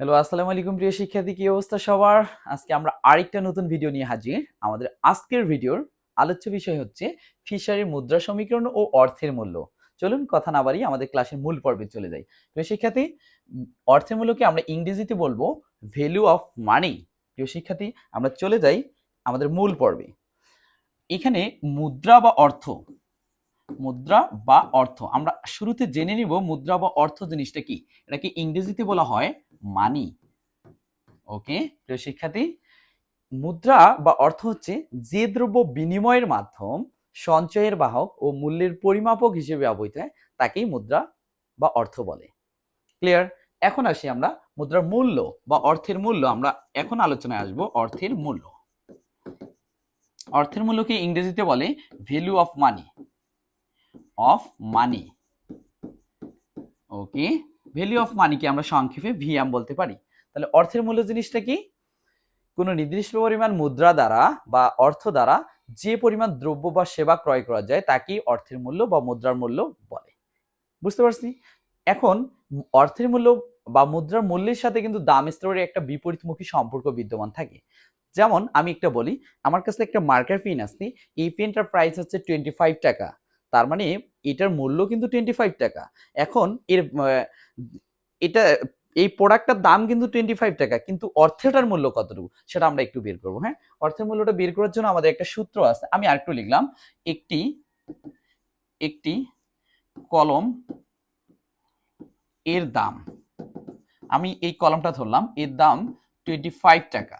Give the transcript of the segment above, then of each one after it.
Hello আসসালামু আলাইকুম প্রিয় শিক্ষার্থী, কি অবস্থা সবার? আজকে আমরা আরেকটা নতুন ভিডিও নিয়ে হাজির। আমাদের আজকের ভিডিওর আলোচ্য বিষয় হচ্ছে ফিশারির মুদ্রা সমীকরণ ও অর্থের মূল্য। চলুন কথা না বাড়িয়ে আমাদের ক্লাসের মূল পর্বে চলে যাই। প্রিয় শিক্ষার্থী, অর্থের মূল্যকে আমরা ইংরেজিতে বলব ভ্যালু অফ মানি প্রিয় শিক্ষার্থী, আমরা চলে যাই আমাদের মূল পর্বে। এখানে মুদ্রা বা অর্থ। মুদ্রা বা অর্থ। আমরা শুরুতে জেনে নিব মুদ্রা বা অর্থ জিনিসটা কি। এটাকে ইংরেজিতে বলা হয় মানি। ওকে প্রিয় শিক্ষার্থী, মুদ্রা বা অর্থ হচ্ছে যে দ্রব্য বিনিময়ের মাধ্যম সঞ্চয়ের বাহক ও মূল্যের পরিমাপক হিসেবে ব্যবহৃত হয়, তাকেই মুদ্রা বা অর্থ বলে। ক্লিয়ার এখন আসি আমরা মুদ্রার মূল্য বা অর্থের মূল্য। আমরা এখন আলোচনায় আসব অর্থের মূল্য। অর্থের মূল্যকে ইংরেজিতে বলে value of money of money okay value of মানিকে আমরা সংক্ষেপে ভিএম বলতে পারি। তাহলে অর্থের মূল্য জিনিসটা কি? কোনো নির্দিষ্ট পরিমাণ মুদ্রা দ্বারা বা অর্থ দ্বারা যে পরিমাণ দ্রব্য বা সেবা ক্রয় করা যায়, তাকেই অর্থের মূল্য বা মুদ্রার মূল্য বলে। বুঝতে পারছি? এখন অর্থের মূল্য বা মুদ্রার মূল্যের সাথে কিন্তু দাম স্তরের একটা বিপরীতমুখী সম্পর্ক বিদ্যমান থাকে। যেমন আমি একটা বলি, আমার কাছে একটা মার্কার পেন আছে। এই পেনটার প্রাইস হচ্ছে টোয়েন্টি ফাইভ টাকা। তার মানে এটার মূল্য কিন্তু টোয়েন্টি ফাইভ টাকা। এখন এর এটা, এই প্রোডাক্টটার দাম কিন্তু টোয়েন্টি ফাইভ টাকা, কিন্তু অর্থটার মূল্য কতটুকু সেটা আমরা একটু বের করব হ্যাঁ? অর্থের মূল্যটা বের করার জন্য আমাদের একটা সূত্র আছে, আমি আরেকটু লিখলাম। একটি একটি কলম এর দাম, আমি এই কলমটা ধরলাম, এর দাম টোয়েন্টি ফাইভ টাকা,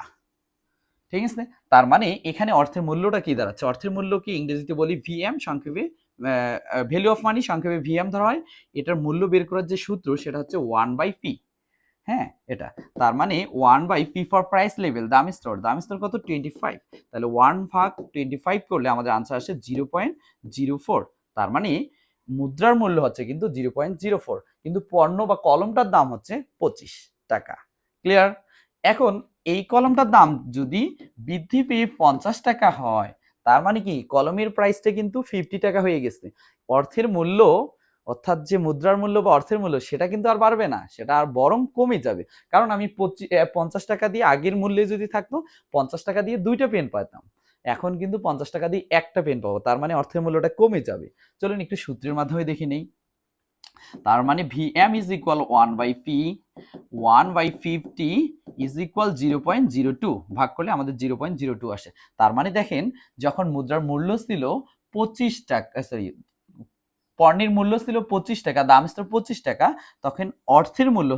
ঠিক আছে? তার মানে এখানে অর্থের মূল্যটা কি দাঁড়াচ্ছে? অর্থের মূল্য কি? ইংরেজিতে বলি ভিএম সংক্ষেপে ভ্যালু অফ মানি সংক্ষেপে ভিএম ধরা হয়। এটার মূল্য বের করার যে সূত্র, সেটা হচ্ছে ওয়ান বাই পি হ্যাঁ এটা। তার মানে one by P for price level দাম স্তর। দাম স্তর কত? টোয়েন্টি ফাইভ তাহলে ওয়ান ভাগ টোয়েন্টি ফাইভ করলে আমাদের আনসার আসে জিরো পয়েন্ট জিরো ফোর তার মানে মুদ্রার মূল্য হচ্ছে কিন্তু জিরো পয়েন্ট জিরো ফোর কিন্তু পণ্য বা কলমটার দাম হচ্ছে পঁচিশ টাকা। ক্লিয়ার এখন এই কলমটার দাম যদি বৃদ্ধি পেয়ে পঞ্চাশ টাকা হয় তার মানে কি? কলমের প্রাইসটা কিন্তু ফিফটি টাকা হয়ে গেছে। অর্থের মূল্য, অর্থাৎ যে মুদ্রার মূল্য বা অর্থের মূল্য, সেটা কিন্তু আর বাড়বে না। সেটা আর বরং কমে যাবে। কারণ আমি পঞ্চাশ টাকা দিয়ে আগের মূল্যে যদি থাকতো, পঞ্চাশ টাকা দিয়ে দুইটা পেন পাইতাম। এখন কিন্তু পঞ্চাশ টাকা দিয়ে একটা পেন পাবো। তার মানে অর্থের মূল্যটা কমে যাবে। চলুন একটু সূত্রের মাধ্যমে দেখি নেই। তার মানে V M is equal one by P one by fifty is equal zero point zero two ভাগ করলে আমাদের জিরো পয়েন্ট জিরো টু আসে। তার মানে দেখেন, যখন মুদ্রার মূল্য ছিল পঁচিশ টাকা সরি পণ্যের মূল্য ছিল পঁচিশ টাকা, দাম ছিল পঁচিশ টাকা, তখন অর্থের মূল্য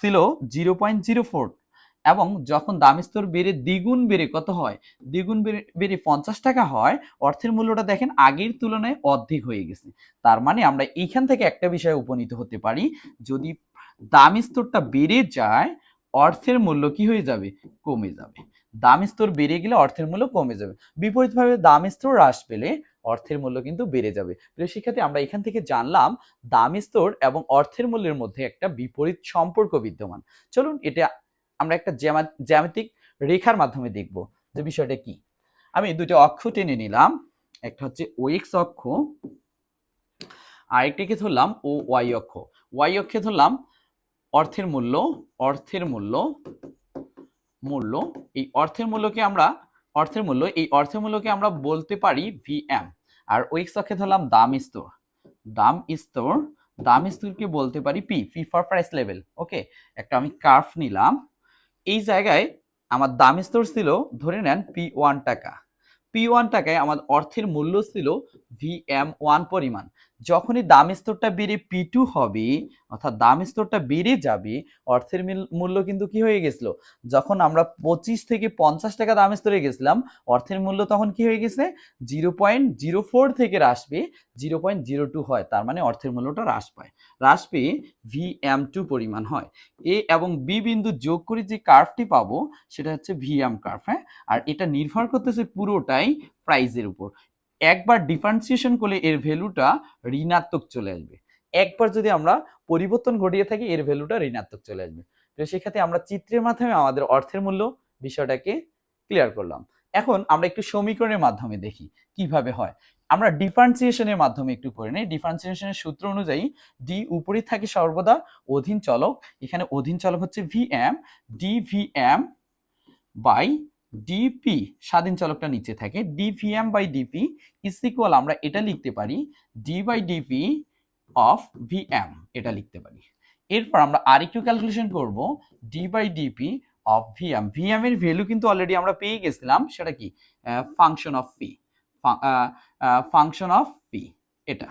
ছিল জিরো পয়েন্ট জিরো ফোর এবং যখন দাম স্তর বেড়ে দ্বিগুণ বেড়ে কত হয়? দ্বিগুণ বেড়ে পঞ্চাশ টাকা হয়, অর্থের মূল্যটা দেখেন আগের তুলনায় অর্ধেক হয়ে গেছে। তার মানে আমরা এইখান থেকে একটা বিষয়ে উপনীত হতে পারি, যদি দাম স্তরটা বেড়ে যায়, অর্থের মূল্য কি হয়ে যাবে? কমে যাবে। দাম স্তর বেড়ে গেলে অর্থের মূল্য কমে যাবে। বিপরীতভাবে দাম স্তর হ্রাস পেলে অর্থের মূল্য কিন্তু বেড়ে যাবে। প্রিয় শিক্ষার্থী, আমরা এখান থেকে জানলাম দাম স্তর এবং অর্থের মূল্যের মধ্যে একটা বিপরীত সম্পর্ক বিদ্যমান। চলুন এটা আমরা একটা জ্যামা- জ্যামিতিক রেখার মাধ্যমে দেখব যে বিষয়টা কি। আমি দুটো অক্ষ টেনে নিলাম, একটা হচ্ছে ও এক্স অক্ষ, আরেকটিকে ধরলাম ও ওয়াই অক্ষ। ওয়াই অক্ষে ধরলাম অর্থের মূল্য অর্থের মূল্য মূল্য। এই অর্থের মূল্যকে আমরা, অর্থের মূল্য, এই অর্থের মূল্যকে আমরা বলতে পারি ভিএম আর ওই অক্ষে ধরলাম দাম স্তর। দাম স্তর, দাম স্তরকে বলতে পারি P P for price level okay একটা আমি কার্ভ নিলাম। এই জায়গায় আমার দাম স্তর ছিল, ধরে নেন পি ওয়ান টাকা। পি ওয়ান টাকায় আমার অর্থের মূল্য ছিল ভি এম ওয়ান পরিমাণ। যখনই দাম স্তরটা বেড়ে পি টু হবে, অর্থাৎ দাম স্তরটা বেড়ে যাবে, অর্থের মূল্য কিন্তু কি হয়ে গেছিল? যখন আমরা পঁচিশ থেকে পঞ্চাশ টাকা দাম স্তরে গেছিলাম, অর্থের মূল্য তখন কি হয়ে গেছে? জিরো পয়েন্ট জিরো ফোর থেকে হ্রাস পেয়ে জিরো পয়েন্ট জিরো টু হয়, তার মানে অর্থের মূল্যটা হ্রাস পায়। হ্রাস পেয়ে ভি এম টু পরিমাণ হয়। এ এবং বি বিন্দু যোগ করে যে কার্ভটি পাবো, সেটা হচ্ছে ভি এম কার্ভ হ্যাঁ? আর এটা নির্ভর করতেছে পুরোটাই প্রাইজের উপর। একবার ডিফারেন্সিয়েশন করলে এর ভ্যালুটা ঋণাত্মক চলে আসবে। একবার যদি আমরা পরিবর্তন ঘটিয়ে থাকি, এর ভ্যালুটা ঋণাত্মক চলে আসবে। তো সেক্ষেত্রে আমরা চিত্রের মাধ্যমে আমাদের অর্থের মূল্য বিষয়টাকে ক্লিয়ার করলাম। এখন আমরা একটু সমীকরণের মাধ্যমে দেখি কীভাবে হয়। আমরা ডিফারেন্সিয়েশনের মাধ্যমে একটু করে নিই। ডিফারেন্সিয়েশনের সূত্র অনুযায়ী ডি উপরে থাকে সর্বদা, অধীন চলক। এখানে অধীন চলক হচ্ছে V M D V M by DP স্বাধীন চলকটা নিচে থাকে DVM by DP is equal আমরা এটা লিখতে পারি D by DP of VM এটা লিখতে পারি। এরপর আমরা আরেকটু ক্যালকুলেশন করব D by DP of VM VM এর ভ্যালু কিন্তু অলরেডি আমরা পেয়ে গেছিলাম, সেটা কি? Function of P function of P এটা।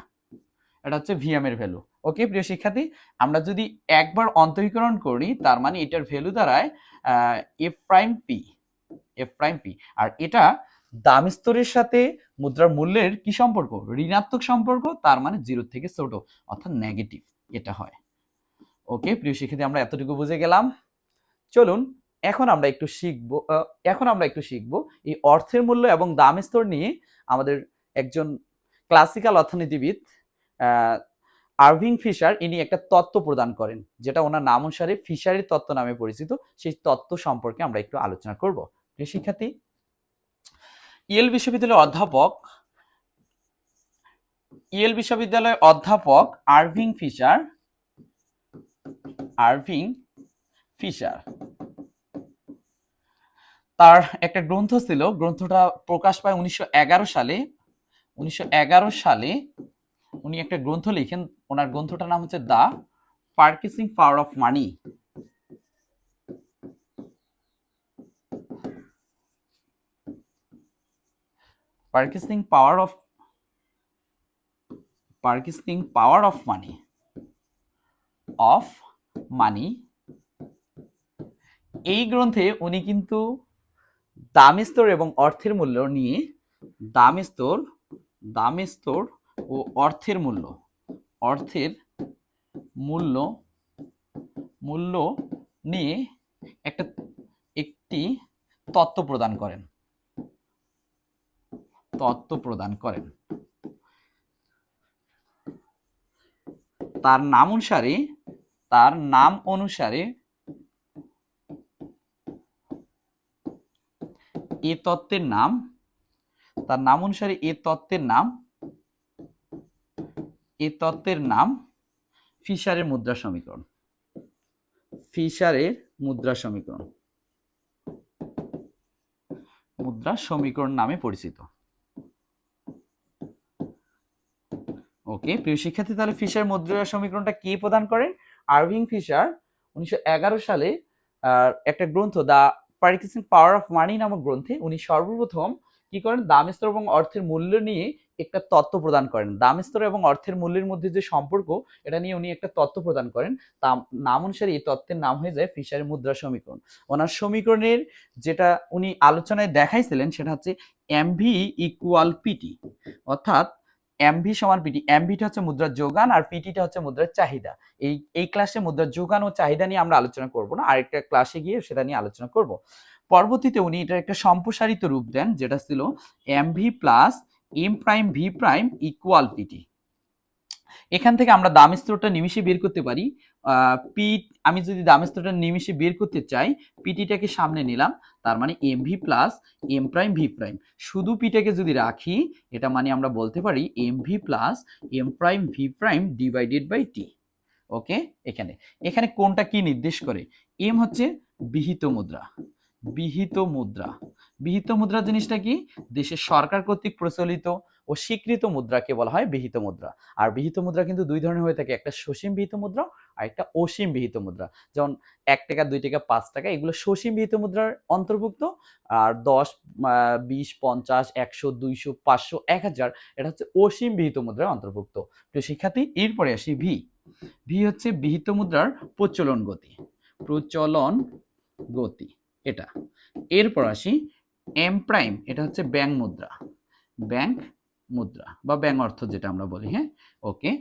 এটা হচ্ছে ভিএম এর ভ্যালু ওকে প্রিয় শিক্ষার্থী, আমরা যদি একবার অন্তরীকরণ করি, তার মানে এটার ভ্যালু দাঁড়ায় F prime P F prime P আর এটা দাম স্তরের সাথে মুদ্রার মূল্যের কি সম্পর্ক? ঋণাত্মক সম্পর্ক, তার মানে জিরো থেকে ছোট, অর্থাৎ নেগেটিভ এটা হয়। ওকে প্রিয় শিক্ষার্থী, আমরা এতটুকু বুঝে গেলাম। চলুন, এখন আমরা একটু শিখব এখন আমরা একটু শিখব এই অর্থের মূল্য এবং দাম স্তর নিয়ে আমাদের একজন ক্লাসিক্যাল অর্থনীতিবিদ আরভিং ফিশার, ইনি একটা তত্ত্ব প্রদান করেন, যেটা ওনার নাম অনুসারে ফিশারির তত্ত্ব নামে পরিচিত। সেই তত্ত্ব সম্পর্কে আমরা একটু আলোচনা করব। প্রিয় শিক্ষার্থী ইয়েল বিশ্ববিদ্যালয়ের অধ্যাপক, ইয়েল বিশ্ববিদ্যালয়ের অধ্যাপক আরভিং ফিশার আরভিং ফিশার। তার একটা গ্রন্থ ছিল, গ্রন্থটা প্রকাশ পায় উনিশশো এগারো সালে। উনিশশো এগারো সালে উনি একটা গ্রন্থ লিখেন, ওনার গ্রন্থটার নাম হচ্ছে the purchasing power of money. Purchasing power of purchasing power of money of money এই গ্রন্থে উনি কিন্তু দাম স্তর এবং অর্থের মূল্য নিয়ে দাম স্তর দাম স্তর ও অর্থের মূল্য অর্থের মূল্য মূল্য নিয়ে একটা একটি তত্ত্ব প্রদান করেন। তত্ত্ব প্রদান করেন। তার নাম অনুসারে, তার নাম অনুসারে এ তত্ত্বের নাম, তার নাম অনুসারে এ তত্ত্বের নাম, এ তত্ত্বের নাম ফিশারের মুদ্রা সমীকরণ। ফিশারের মুদ্রা সমীকরণ। মুদ্রা সমীকরণ নামে পরিচিত। ওকে, প্রিয় শিক্ষার্থী, তাহলে ফিশার মুদ্রা সমীকরণটা কে প্রদান করেন আরভিং ফিশার, উনিশশো এগারো সালে একটা গ্রন্থ দা পার্কিসিং পাওয়ার অফ মানি নামক গ্রন্থে উনি সর্বপ্রথম কি করেন? দাম স্তর এবং অর্থের মূল্য নিয়ে একটা তত্ত্ব প্রদান করেন। দাম স্তর এবং অর্থের মূল্যের মধ্যে যে সম্পর্ক, এটা নিয়ে উনি একটা তত্ত্ব প্রদান করেন। তা নাম অনুসারে এই তত্ত্বের নাম হয়ে যায় ফিশারের মুদ্রা সমীকরণ। ওনার সমীকরণের যেটা উনি আলোচনায় দেখাইছিলেন, সেটা হচ্ছে এমভি ইকুয়াল পিটি অর্থাৎ এমভি সমান পিটি এমভিটা হচ্ছে মুদ্রার যোগান আর পিটিটা হচ্ছে মুদ্রার চাহিদা। এই এই ক্লাসে মুদ্রার যোগান ও চাহিদা নিয়ে আমরা আলোচনা করব না, আরেকটা ক্লাসে গিয়ে সেটা নিয়ে আলোচনা করব। পরবর্তীতে উনি এটার একটা সম্প্রসারিত রূপ দেন, যেটা ছিল MV plus M prime V prime equal PT এখান থেকে আমরা দাম স্তরটা নিমিশে বের করতে পারি। পি, আমি যদি দাম স্তরটা নিমিশে বের করতে চাই, পিটিটাকে সামনে নিলাম, তার মানে M V plus M prime V prime শুধু পিটাকে যদি রাখি, এটা মানে আমরা বলতে পারি M V plus M prime V prime divided by T okay? এখানে। এখানে কোনটা কি নির্দেশ করে? এম হচ্ছে বিহিত মুদ্রা। বিহিত মুদ্রা। বিহিত মুদ্রা জিনিসটা কি? দেশের সরকার কর্তৃক প্রচলিত। ও স্বীকৃত মুদ্রাকে বলা হয় বিহিত মুদ্রা। আর বিহিত মুদ্রা কিন্তু দুই ধরনের হয়ে থাকে, একটা সসীম বিহিত মুদ্রা আর একটা অসীম বিহিত মুদ্রা। যেমন এক টাকা, দুই টাকা, পাঁচ টাকা, এগুলো সসীম বিহিত মুদ্রার অন্তর্ভুক্ত। আর দশ বিশ, পঞ্চাশ, একশো, দুইশো, পাঁচশো, এক হাজার, এটা হচ্ছে অসীম বিহিত মুদ্রার অন্তর্ভুক্ত। তো শিক্ষার্থী, এরপরে আসি ভি। ভি হচ্ছে বিহিত মুদ্রার প্রচলন গতি। প্রচলন গতি, এটা। এরপর আসি এম প্রাইম, এটা হচ্ছে ব্যাংক মুদ্রা। ব্যাংক মুদ্রা বা ব্যাংক অর্থ যেটা আমরা বলি হ্যাঁ? ওকে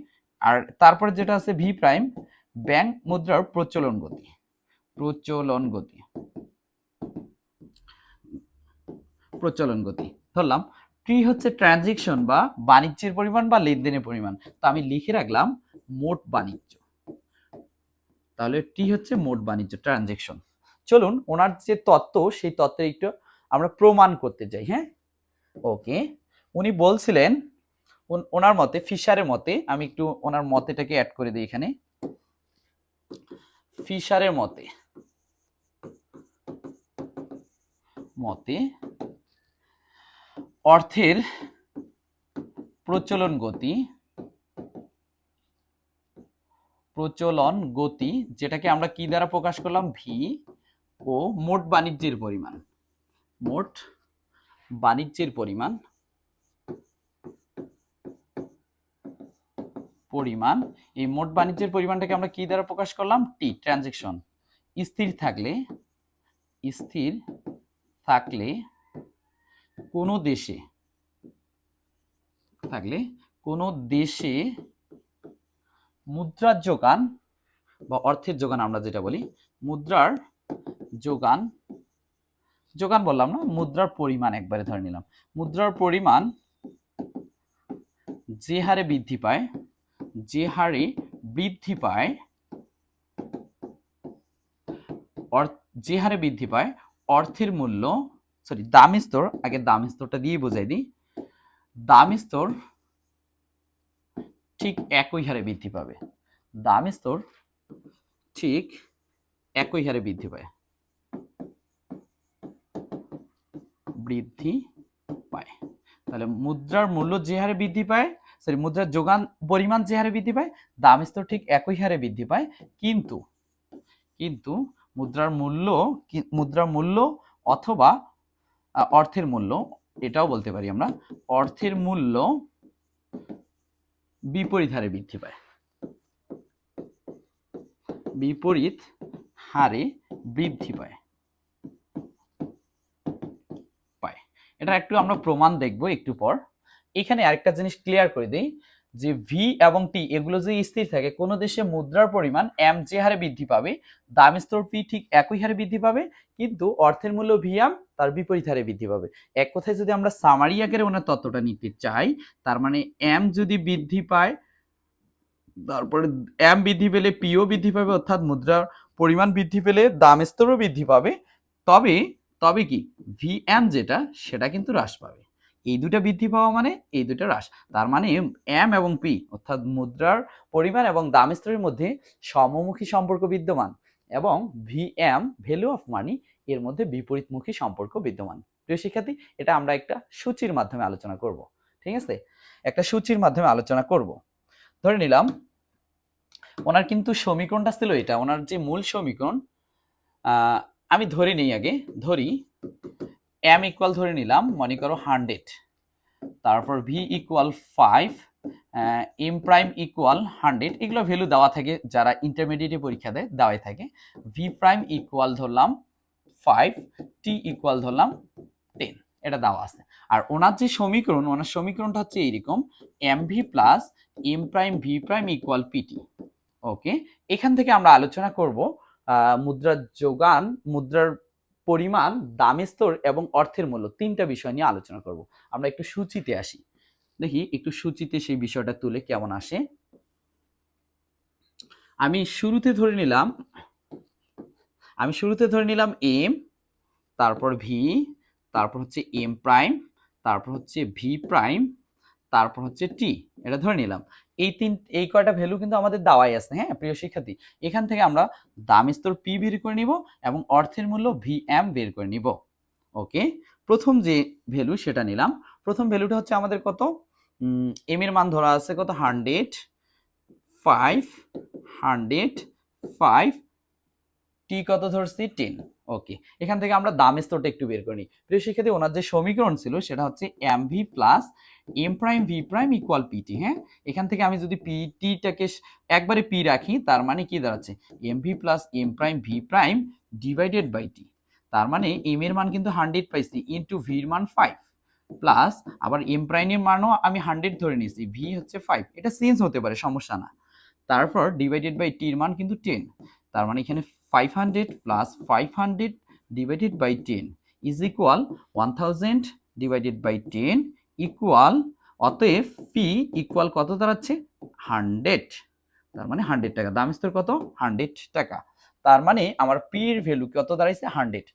আর তারপরে যেটা আছে ভি প্রাইম ব্যাংক মুদ্রার প্রচলন গতি প্রচলন গতি প্রচলন গতি। ধরলাম টি হচ্ছে ট্রানজেকশন বা বাণিজ্যের পরিমাণ বা লেনদেনের পরিমাণ। তো আমি লিখে রাখলাম মোট বাণিজ্য। তাহলে টি হচ্ছে মোট বাণিজ্য ট্রানজেকশন চলুন, ওনার যে তত্ত্ব, সেই তত্ত্বের একটু আমরা প্রমাণ করতে যাই হ্যাঁ? ওকে উনি বলছিলেন ওনার মতে, ফিশারের মতে, আমি একটু ওনার মতেটাকে অ্যাড করে দিই এখানে। ফিশারের মতে মতে, অর্থের প্রচলন গতি প্রচলন গতি, যেটাকে আমরা কি দ্বারা প্রকাশ করলাম? ভি ও মোট বাণিজ্যের পরিমাণ। মোট বাণিজ্যের পরিমাণ পরিমাণ। এই মোট বাণিজ্যের পরিমাণটাকে আমরা কি দ্বারা প্রকাশ করলাম? টি ট্রানজেকশন স্থির থাকলে স্থির থাকলে কোনো দেশে, থাকলে কোনো দেশে মুদ্রার যোগান বা অর্থের যোগান আমরা যেটা বলি, মুদ্রার যোগান যোগান বললাম না, মুদ্রার পরিমাণ একবারে ধরে নিলাম। মুদ্রার পরিমাণ যে হারে বৃদ্ধি পায় যে হারে বৃদ্ধি পায় যে হারে বৃদ্ধি পায়, অর্থের মূল্য সরি দাম স্তর, আগে দাম স্তরটা দিয়ে বোঝাই দিই। দাম স্তর ঠিক একই হারে বৃদ্ধি পাবে। দাম স্তর ঠিক একই হারে বৃদ্ধি পায়। বৃদ্ধি পায়। তাহলে মুদ্রার মূল্য যে হারে বৃদ্ধি পায় সরি মুদ্রার যোগান পরিমাণ যে হারে বৃদ্ধি পায়, দাম স্তর ঠিক একই হারে বৃদ্ধি পায়। কিন্তু কিন্তু মুদ্রার মূল্য মুদ্রার মূল্য অথবা অর্থের মূল্য, এটাও বলতে পারি আমরা, অর্থের মূল্য বিপরীত হারে বৃদ্ধি পায়। বিপরীত হারে বৃদ্ধি পায়। পায়। এটা একটু আমরা প্রমাণ দেখব একটু পর। এখানে আরেকটা জিনিস ক্লিয়ার করে দিই, যে ভি এবং টি এগুলো যে স্থির থাকে, কোনো দেশে মুদ্রার পরিমাণ এম যে হারে বৃদ্ধি পাবে, দাম স্তর পি ঠিক একই হারে বৃদ্ধি পাবে, কিন্তু অর্থের মূল্য ভি এম তার বিপরীত হারে বৃদ্ধি পাবে। এক কথায় যদি আমরা সামারি আকারে ওনার তত্ত্বটা নিতে চাই, তার মানে এম যদি বৃদ্ধি পায়, তারপরে এম বৃদ্ধি পেলে পিও বৃদ্ধি পাবে, অর্থাৎ মুদ্রার পরিমাণ বৃদ্ধি পেলে দাম স্তরও বৃদ্ধি পাবে, তবে তবে কি ভি এম যেটা, সেটা কিন্তু হ্রাস পাবে। এই দুটা বৃদ্ধি পাওয়া মানে এই দুটা হ্রাস। তার মানে এম এবং পি অর্থাৎ মুদ্রার পরিমাণ এবং দাম স্তরের মধ্যে সমমুখী সম্পর্ক বিদ্যমান এবং V M value of money এর মধ্যে বিপরীতমুখী সম্পর্ক বিদ্যমান। প্রিয় শিক্ষার্থী, এটা আমরা একটা সূচির মাধ্যমে আলোচনা করব, ঠিক আছে? একটা সূচির মাধ্যমে আলোচনা করব। ধরে নিলাম, ওনার কিন্তু সমীকরণটা ছিল এটা, ওনার যে মূল সমীকরণ আমি ধরে নিই আগে, ধরি এম ইকুয়াল ধরে নিলাম, মনে করো হান্ড্রেড তারপর V equal five M prime equal hundred এগুলো ভ্যালু দেওয়া থাকে, যারা ইন্টারমিডিয়েটে পরীক্ষা দেয়, দেওয়াই থাকে। ভি প্রাইম ইকুয়াল ধরলাম ফাইভ টি ইকুয়াল ধরলাম টেন এটা দেওয়া আছে। আর ওনার যে সমীকরণ, ওনার সমীকরণটা হচ্ছে এইরকম M V plus M prime V prime equal PT okay এখান থেকে আমরা আলোচনা করব মুদ্রার যোগান, মুদ্রার পরিমাণ দামের স্তর এবং অর্থের মূল্য তিনটা বিষয় নিয়ে আলোচনা করব। আমরা একটু সূচিতে আসি। দেখি, একটু সূচিতে সেই বিষয়টা তুলে কেমন আসে। আমি শুরুতে ধরে নিলাম, আমি শুরুতে ধরে নিলাম এম তারপর ভি তারপর হচ্ছে এম প্রাইম তারপর হচ্ছে ভি প্রাইম তারপর হচ্ছে টি এটা ধরে নিলাম। এই তিন, এই কয়টা ভ্যালু কিন্তু আমাদের দেওয়াই আছে হ্যাঁ প্রিয় শিক্ষার্থী? এখান থেকে আমরা দাম স্তর পি বের করে নিব এবং অর্থের মূল্য ভি এম বের করে নিব। ওকে প্রথম যে ভ্যালু সেটা নিলাম। প্রথম ভ্যালুটা হচ্ছে আমাদের কত? এম এর মান ধরা আছে কত? Hundred five hundred five T কত ধরছি? টেন ওকে এখান থেকে আমরা দাম স্তরটা একটু বের করে নিই। প্রিয় শিক্ষার্থী, ওনার যে সমীকরণ ছিল সেটা হচ্ছে M V plus M prime V prime equal PT হ্যাঁ? এখান থেকে আমি যদি পিটিটাকে একবারে পি রাখি, তার মানে কি দাঁড়াচ্ছে? M V plus M prime V prime divided by T তার মানে এম এর মান কিন্তু হান্ড্রেড পাইছি ইন্টু ভির মান ফাইভ প্লাস আবার এম প্রাইমের মানও আমি হান্ড্রেড ধরে নিয়েছি ভি হচ্ছে ফাইভ এটা চেঞ্জ হতে পারে, সমস্যা না। তারপর ডিভাইডেড বাই টির মান কিন্তু টেন তার মানে এখানে five hundred plus five hundred divided by ten is equal one thousand divided by ten equal অতএব পি ইকুয়াল কত দাঁড়াচ্ছে? হান্ড্রেড তার মানে হান্ড্রেড টাকা। দাম স্তর কত? হান্ড্রেড টাকা। তার মানে আমার পি এর ভ্যালু কত দাঁড়াইছে? হান্ড্রেড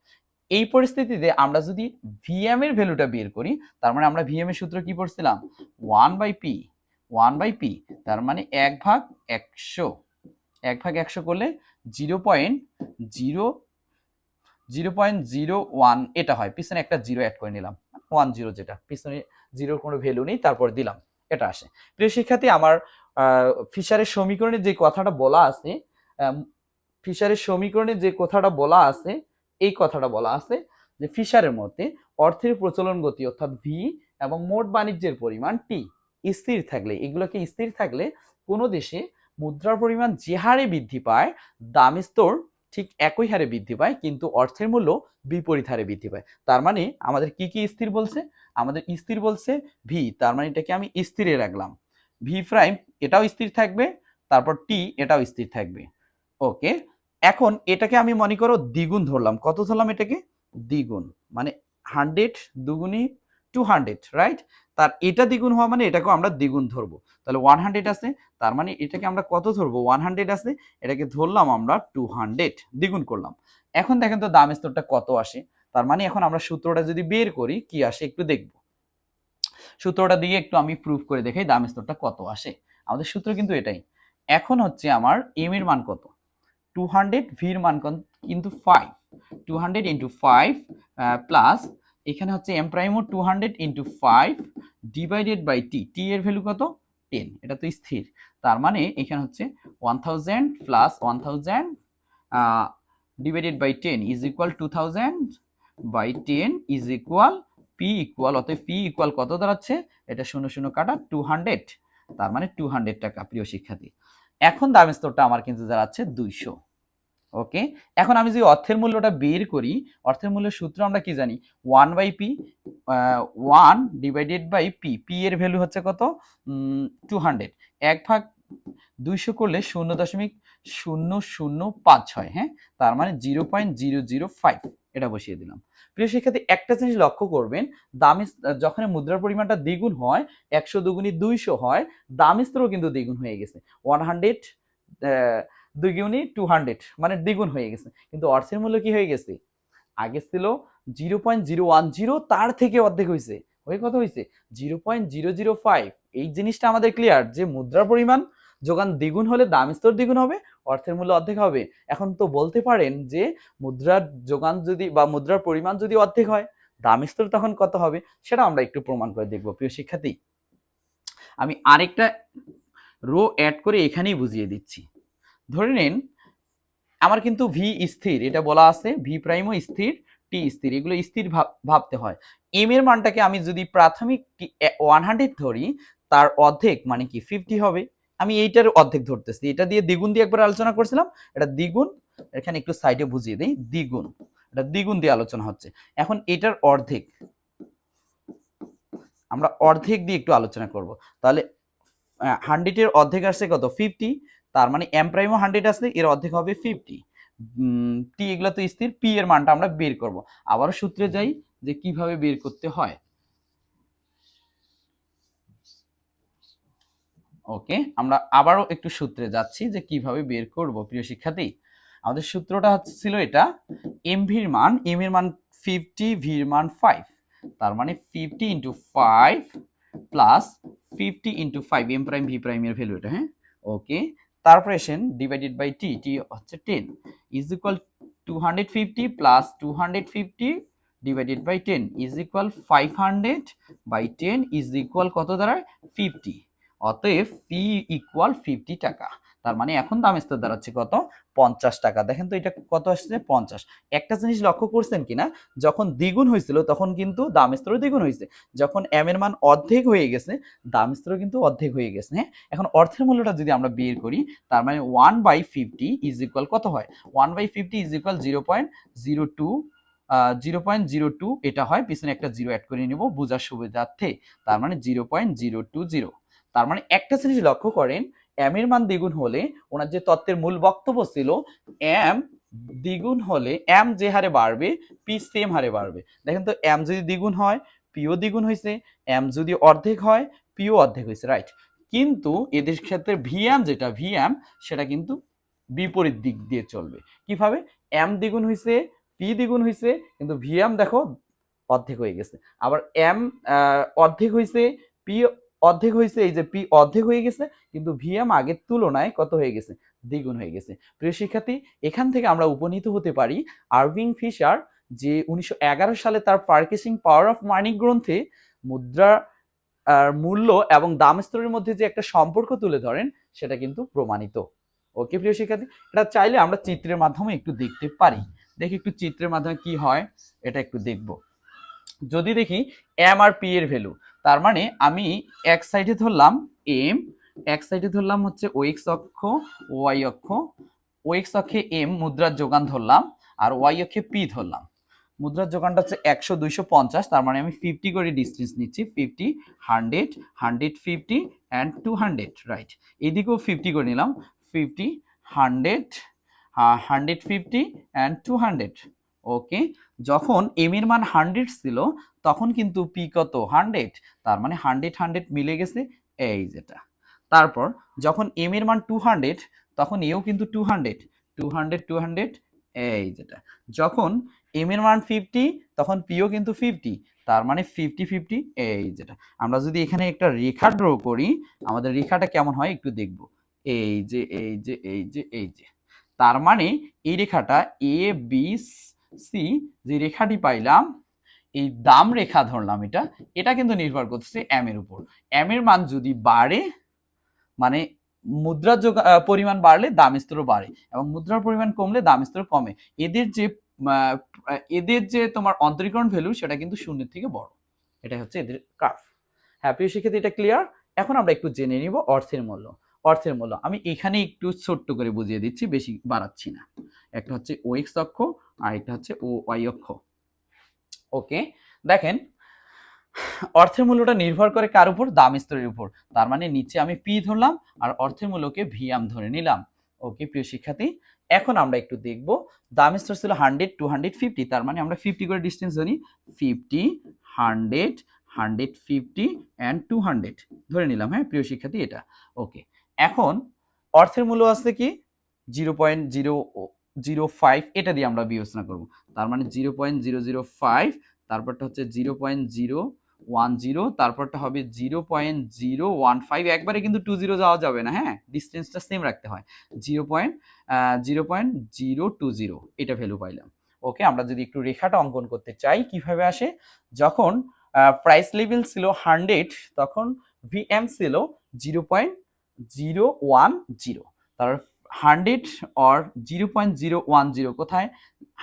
এই পরিস্থিতিতে আমরা যদি ভিএম এর ভ্যালুটা বের করি, তার মানে আমরা ভিএম এর সূত্র কি পড়ছিলাম? One by P one by P তার মানে এক ভাগ একশো। এক ভাগ একশো করলে zero point zero zero point zero one এটা হয়। পিছনে একটা জিরো অ্যাড করে নিলাম। ওয়ান জিরো যেটা, পিছনে জিরোর কোনো ভ্যালু নেই, তারপর দিলাম, এটা আসে। প্রিয় শিক্ষার্থী, আমার ফিশারের সমীকরণে যে কথাটা বলা আছে ফিশারের সমীকরণে যে কথাটা বলা আছে, এই কথাটা বলা আছে যে ফিশারের মতে অর্থের প্রচলন গতি অর্থাৎ ভি এবং মোট বাণিজ্যের পরিমাণ টি স্থির থাকলে, এগুলোকে স্থির থাকলে কোনো দেশে মুদ্রার পরিমাণ যে হারে বৃদ্ধি পায় দাম স্তর ঠিক একই হারে বৃদ্ধি পায়, কিন্তু অর্থের মূল্য বিপরীত হারে বৃদ্ধি পায়। তার মানে আমাদের কি কি স্থির বলছে? আমাদের স্থির বলছে ভি তার মানে এটাকে আমি স্থিরে রাখলাম। ভি প্রাইম এটাও স্থির থাকবে, তারপর টি এটাও স্থির থাকবে। ওকে এখন এটাকে আমি মনে করো দ্বিগুণ ধরলাম। কত ধরলাম এটাকে? দ্বিগুণ। মানে হান্ড্রেড দুগুণই টু হান্ড্রেড রাইট তার এটা দ্বিগুণ হওয়া মানে এটাকেও আমরা দ্বিগুণ ধরবো। তাহলে ওয়ান হান্ড্রেড আছে, তার মানে এটাকে আমরা কত ধরবো? ওয়ান হান্ড্রেড আছে, এটাকে ধরলাম আমরা টু হান্ড্রেড দ্বিগুণ করলাম। এখন দেখেন তো দাম স্তরটা কত আসে? তার মানে এখন আমরা সূত্রটা যদি বের করি, কি আসে? একটু দেখব। সূত্রটা দিয়ে একটু আমি প্রুফ করে দেখাই দাম স্তরটা কত আসে। আমাদের সূত্র কিন্তু এটাই। এখন হচ্ছে আমার এম এর মান কত? টু হান্ড্রেড ভির মান কিন্তু five two hundred into five plus এখানে হচ্ছে M প্রাইমও two hundred into five divided by T T এর ভ্যালু কত? টেন এটা তো স্থির। তার মানে এখানে হচ্ছে one thousand plus one thousand divided by ten is equal two thousand by ten is equal P equal অতএব পি ইকুয়াল কত দাঁড়াচ্ছে? এটা শূন্য শূন্য কাটা টু হান্ড্রেড তার মানে টু হান্ড্রেড টাকা, প্রিয় শিক্ষার্থী। এখন দামের স্তরটা আমার কিন্তু দাঁড়াচ্ছে দুইশো। ওকে? এখন আমি যদি অর্থের মূল্যটা বের করি, অর্থের মূল্যের সূত্র আমরা কি জানি? One by P one divided by P P এর ভ্যালু হচ্ছে কত? টু হান্ড্রেড এক ভাগ দুইশো করলে শূন্য দশমিক শূন্য শূন্য পাঁচ ছয় হ্যাঁ? তার মানে zero point zero zero five এটা বসিয়ে দিলাম। প্রিয় শিক্ষার্থী, একটা জিনিস লক্ষ্য করবেন, দামি যখন মুদ্রার পরিমাণটা দ্বিগুণ হয়, একশো দুগুণি দুইশো হয়, দাম স্তরও কিন্তু দ্বিগুণ হয়ে গেছে। ওয়ান হান্ড্রেড দুইগুণই টু হান্ড্রেড মানে দ্বিগুণ হয়ে গেছে। কিন্তু অর্থের মূল্য কি হয়ে গেছে? আগে ছিল zero point zero one zero তার থেকে অর্ধেক হয়েছে। ওই কত হয়েছে? Zero point zero zero five এই জিনিসটা আমাদের ক্লিয়ার যে মুদ্রার পরিমাণ যোগান দ্বিগুণ হলে দাম স্তর দ্বিগুণ হবে, অর্থের মূল্য অর্ধেক হবে। এখন তো বলতে পারেন যে মুদ্রার যোগান যদি বা মুদ্রার পরিমাণ যদি অর্ধেক হয়, দাম স্তর তখন কত হবে? সেটা আমরা একটু প্রমাণ করে দেখব, প্রিয় শিক্ষার্থী। আমি আরেকটা রো অ্যাড করে এখানেই বুঝিয়ে দিচ্ছি। ধরে নিন, আমার কিন্তু ভি স্থির, এটা বলা আছে ভি প্রাইমও স্থির টি স্থির, এগুলো স্থির ভাবতে হয়। এম এর মানটাকে আমি যদি প্রাথমিক ওয়ান হান্ড্রেড ধরি, তার অর্ধেক মানে কি ফিফটি হবে। আমি এইটার অর্ধেক ধরতেছি, এটা দিয়ে দ্বিগুণ দিয়ে একবার আলোচনা করছিলাম, এটা দ্বিগুণ, এখানে একটু সাইডে বুঝিয়ে দিই, দ্বিগুণ, এটা দ্বিগুণ দিয়ে আলোচনা হচ্ছে। এখন এটার অর্ধেক, আমরা অর্ধেক দিয়ে একটু আলোচনা করব। তাহলে হান্ড্রেডের অর্ধেক আসছে কত ফিফটি তার মানে এম প্রাইমও হান্ড্রেড আসলে এর অর্ধেক হবে ফিফটি টি এগুলো তো স্থির পি এর মানটা আমরা বের করব। আবারও সূত্রে যাই যে কীভাবে বের করতে হয়। ওকে আমরা আবারও একটু সূত্রে যাচ্ছি যে কীভাবে বের করব, প্রিয় শিক্ষার্থী। আমাদের সূত্রটা ছিল এটা এম ভির মান এম এর মান ফিফটি ভির মান ফাইভ তার মানে fifty into five plus fifty into five M prime V প্রাইমের ভ্যালু এটা হ্যাঁ? ওকে তারপরে এসেন ডিভাইডেড বাই টি টি হচ্ছে ten is equal two hundred fifty plus two hundred fifty divided by ten is equal five hundred by ten is equal কত দাঁড়ায়? Fifty অতএব P equal fifty টাকা। তার মানে এখন দাম স্তর দাঁড়াচ্ছে কত? পঞ্চাশ টাকা। দেখেন তো এটা কত আসছে? পঞ্চাশ। একটা জিনিস লক্ষ্য করছেন কিনা? যখন দ্বিগুণ হয়েছিল, তখন কিন্তু দাম স্তর দ্বিগুণ হয়েছে। যখন এম এর মান অর্ধেক হয়ে গেছে, দাম স্তর কিন্তু অর্ধেক হয়ে গেছে হ্যাঁ? এখন অর্থের মূল্যটা যদি আমরা বের করি, তার মানে one by fifty is equal কত হয়? One by fifty is equal zero point zero two zero point zero two এটা হয়। পিছনে একটা জিরো অ্যাড করে নিব, বোঝার সুবিধার্থে। তার মানে zero point zero two zero তার মানে একটা জিনিস লক্ষ্য করেন এম মান দ্বিগুণ হলে ওনার যে তত্ত্বের মূল বক্তব্য ছিল এম দ্বিগুণ হলে এম যে হারে বাড়বে পি সেম হারে বাড়বে। দেখেন তো এম যদি দ্বিগুণ হয় পিও দ্বিগুণ হয়েছে এম যদি অর্ধেক হয় পিও অর্ধেক হয়েছে রাইট কিন্তু এদের ক্ষেত্রে ভিএম যেটা ভিএম সেটা কিন্তু বিপরীত দিক দিয়ে চলবে। কীভাবে? এম দ্বিগুণ হয়েছে পি দ্বিগুণ হয়েছে কিন্তু ভিএম দেখো অর্ধেক হয়ে গেছে। আবার এম অর্ধেক হয়েছে পি অর্ধেক হয়েছে, এই যে পি অর্ধেক হয়ে গেছে, কিন্তু ভিএম আগের তুলনায় কত হয়ে গেছে? দ্বিগুণ হয়ে গেছে। প্রিয় শিক্ষার্থী, এখান থেকে আমরা উপনীত হতে পারি আরভিং ফিশার যে উনিশশো এগারো সালে তার পার্কেসিং পাওয়ার অফ মানি গ্রন্থে মুদ্রা আর মূল্য এবং দাম স্তরের মধ্যে যে একটা সম্পর্ক তুলে ধরেন, সেটা কিন্তু প্রমাণিত। ওকে প্রিয় শিক্ষার্থী, এটা চাইলে আমরা চিত্রের মাধ্যমে একটু দেখতে পারি। দেখি একটু চিত্রের মাধ্যমে কি হয়, এটা একটু দেখব। যদি দেখি এম আর পি এর ভ্যালু তার মানে আমি এক সাইডে ধরলাম এম এক সাইডে ধরলাম হচ্ছে ও এক্স অক্ষ ওয়াই অক্ষ ও এক্স অক্ষে এম মুদ্রার যোগান ধরলাম আর ওয়াই অক্ষে পি ধরলাম। মুদ্রার যোগানটা হচ্ছে একশো দুইশো পঞ্চাশ, তার মানে আমি ফিফটি করে ডিস্টেন্স নিচ্ছি fifty hundred hundred fifty and two hundred right এদিকেও ফিফটি করে নিলাম fifty hundred hundred fifty and two hundred okay যখন এম এর মান হান্ড্রেড ছিল, তখন কিন্তু পি কত? হান্ড্রেড তার মানে হান্ড্রেড হান্ড্রেড মিলে গেছে এই যেটা তারপর যখন এম এর মান টু হান্ড্রেড তখন এও কিন্তু two hundred two hundred two hundred এই যেটা যখন এম এর মান ফিফটি তখন পিও কিন্তু ফিফটি তার মানে ফিফটি ফিফটি এই যেটা আমরা যদি এখানে একটা রেখা ড্র করি, আমাদের রেখাটা কেমন হয় একটু দেখব। এই যে এই যে এই যে এই যে। তার মানে এই রেখাটা এ বি সি, যে রেখাটি পাইলাম, এই দাম রেখা ধরলাম এটা এটা কিন্তু নির্ভর করতেছে এম এর উপর। এম এর মান যদি বাড়ে মানে মুদ্রার পরিমাণ বাড়লে দাম স্তরও বাড়ে এবং মুদ্রার পরিমাণ কমলে দাম স্তর কমে। এদের যে এদের যে তোমার অন্তরীকরণ ভ্যালু সেটা কিন্তু শূন্যের থেকে বড়। এটা হচ্ছে এদের কার্ভ হ্যাঁ প্রিয় শিক্ষার্থী, এটা ক্লিয়ার এখন আমরা একটু জেনে নিব অর্থের মূল্য। অর্থের মূল্য। আমি এখানে একটু ছোট্ট করে বুঝিয়ে দিচ্ছি, বেশি বাড়াচ্ছি না। একটা হচ্ছে ও এক্স অক্ষ, আর একটা হচ্ছে ও ওয়াই অক্ষ। ওকে, দেখেন, অর্থের মূল্যটা নির্ভর করে কার উপর? দাম স্তরের উপর। তার মানে নিচে আমি পি ধরলাম, আর অর্থের মূল্যকে ভিয়াম ধরে নিলাম। ওকে, প্রিয় শিক্ষার্থী, এখন আমরা একটু দেখব, দাম স্তর ছিল হান্ড্রেড টু হান্ড্রেড ফিফটি তার মানে আমরা ফিফটি করে ডিস্টেন্স ধরি। Fifty hundred hundred fifty and two hundred ধরে নিলাম হ্যাঁ প্রিয় শিক্ষার্থী, এটা। ওকে এখন অর্থের মূল্য আছে কি? Zero point zero zero five, এটা দিয়ে আমরা বিবেচনা করব। তার মানে zero point zero zero five, তারপরটা হচ্ছে zero point zero one zero, তারপরটা হবে zero point zero one five. একবারে কিন্তু টু জিরো যাওয়া যাবে না হ্যাঁ? ডিস্টেন্সটা সেম রাখতে হয়। Zero point zero point zero two zero, এটা ভ্যালু পাইলাম। ওকে, আমরা যদি একটু রেখাটা অঙ্কন করতে চাই, কীভাবে আসে? যখন প্রাইস লেভেল ছিল হান্ড্রেড তখন ভিএম ছিল zero point zero one zero. তার hundred or zero point zero one zero, কোথায়?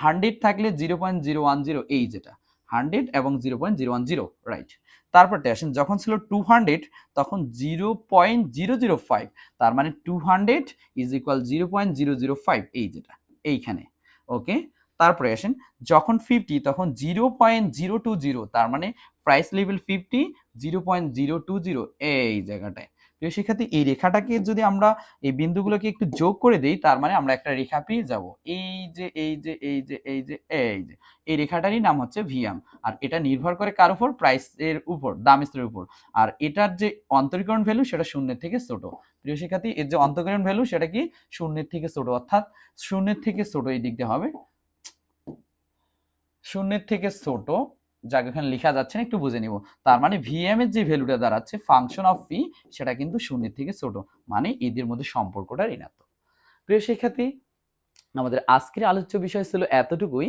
হান্ড্রেড থাকলে zero point zero one zero, এই যেটা। হান্ড্রেড এবং zero point zero one zero right তারপরতে আসেন, যখন ছিল টু হান্ড্রেড, তখন zero point zero zero five, তার মানে two hundred is equal zero point zero zero five, এই যেটা, এইখানে ওকে তারপরে আসেন, যখন ফিফটি, তখন zero point zero two zero, তার মানে price level fifty zero point zero two zero, এই জায়গাটায়। প্রিয় শিক্ষার্থী এই রেখাটাকে যদি আমরা এই বিন্দুগুলোকে একটু যোগ করে দেই, তার মানে আমরা একটা রেখা পেয়ে যাব। এই যে এই যে এই যে এই যে এই যে, এই রেখাটারই নাম হচ্ছে ভিএম আর এটা নির্ভর করে কার উপর? প্রাইসের উপর, দাম স্তরের উপর। আর এটার যে অন্তরীকরণ ভ্যালু সেটা শূন্যের থেকে ছোট। প্রিয় শিক্ষার্থী, এর যে অন্তরীকরণ ভ্যালু সেটা কি? শূন্যের থেকে ছোট, অর্থাৎ শূন্যের থেকে ছোট এই দিক দিয়ে হবে। শূন্যের থেকে ছোট যাকে, এখানে লেখা যাচ্ছে না, একটু বুঝে নিব। তার মানে ভিএম এর যে ভ্যালুটা দাঁড়াচ্ছে ফাংশন অফ পি সেটা কিন্তু শূন্যের থেকে ছোট মানে এদের মধ্যে সম্পর্কটা ঋণাত্মক। প্রিয় শিক্ষার্থী, আমাদের আজকের আলোচ্য বিষয় ছিল এতটুকুই।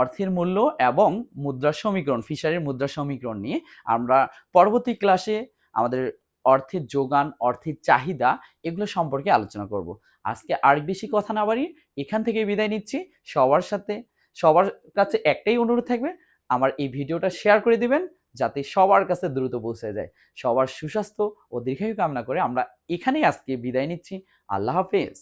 অর্থের মূল্য এবং মুদ্রা সমীকরণ, ফিশারের মুদ্রা সমীকরণ নিয়ে। আমরা পরবর্তী ক্লাসে আমাদের অর্থের যোগান, অর্থের চাহিদা এগুলো সম্পর্কে আলোচনা করব। আজকে আর বেশি কথা না বাড়িয়ে এখান থেকে বিদায় নিচ্ছি। সবার সাথে, সবার কাছে একটাই অনুরোধ থাকবে আমার এই ভিডিওটা শেয়ার করে দিবেন যাতে সবার কাছে দ্রুত পৌঁছে যায়। সবার সুস্বাস্থ্য ও দীর্ঘায়ু কামনা করে আমরা এখানেই আজকে বিদায় নিচ্ছি। আল্লাহ হাফেজ।